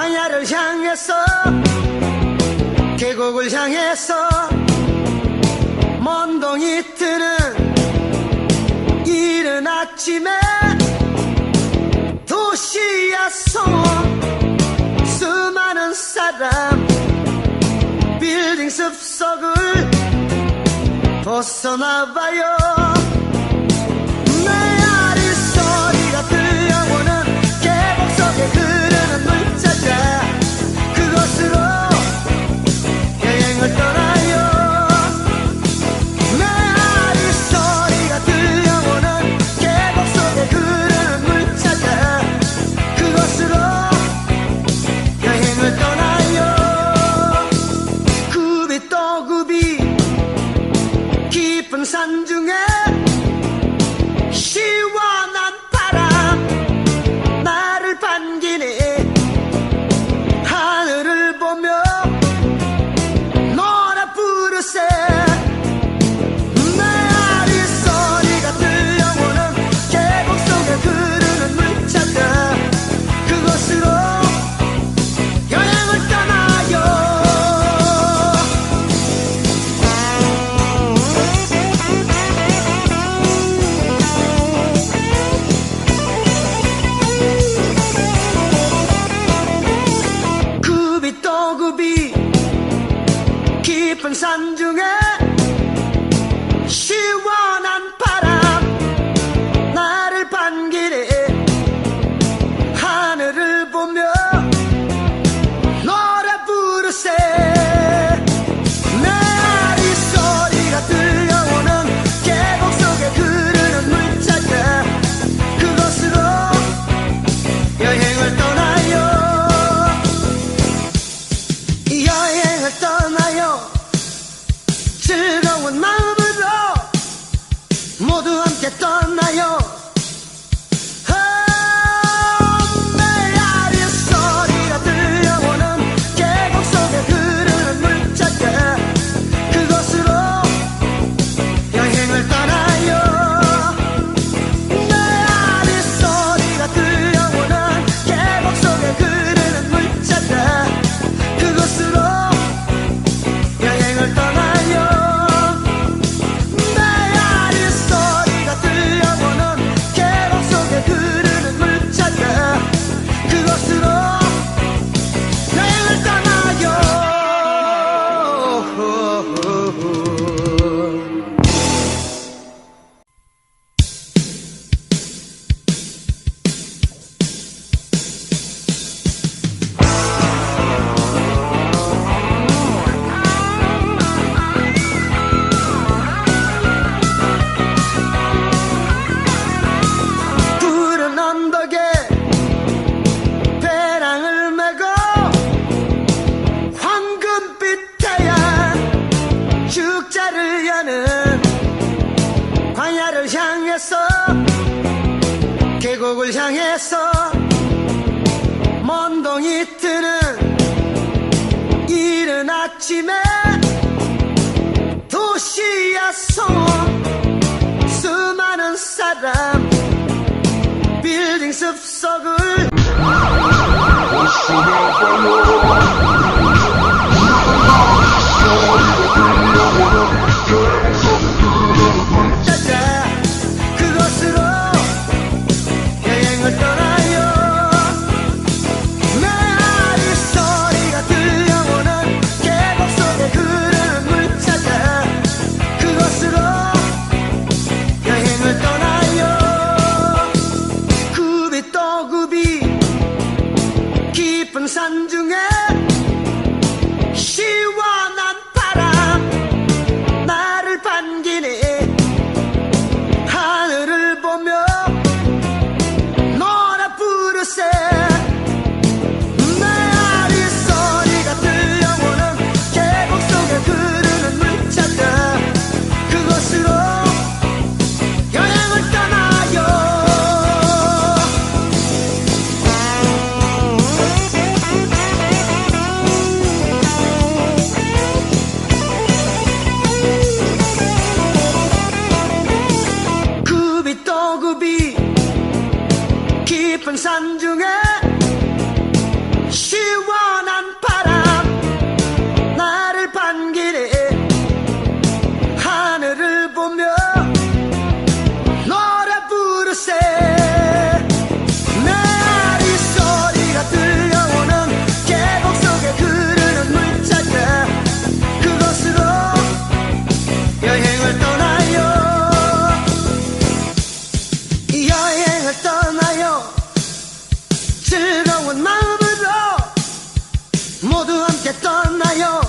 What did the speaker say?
광야를 향했어 계곡을 향했어 먼동이 트는 이른 아침에 도시야소 수많은 사람 빌딩 숲속을 벗어나봐요. 정상 중에 시원한 바람 나를 반기네. 하늘을 보며 노란 푸르새 향해서 먼동이 뜨는 이른 아침에 도시야 소원 수많은 사람 빌딩 숲속을 여행을 떠나요. 즐거운 마음으로 모두 함께 떠나요.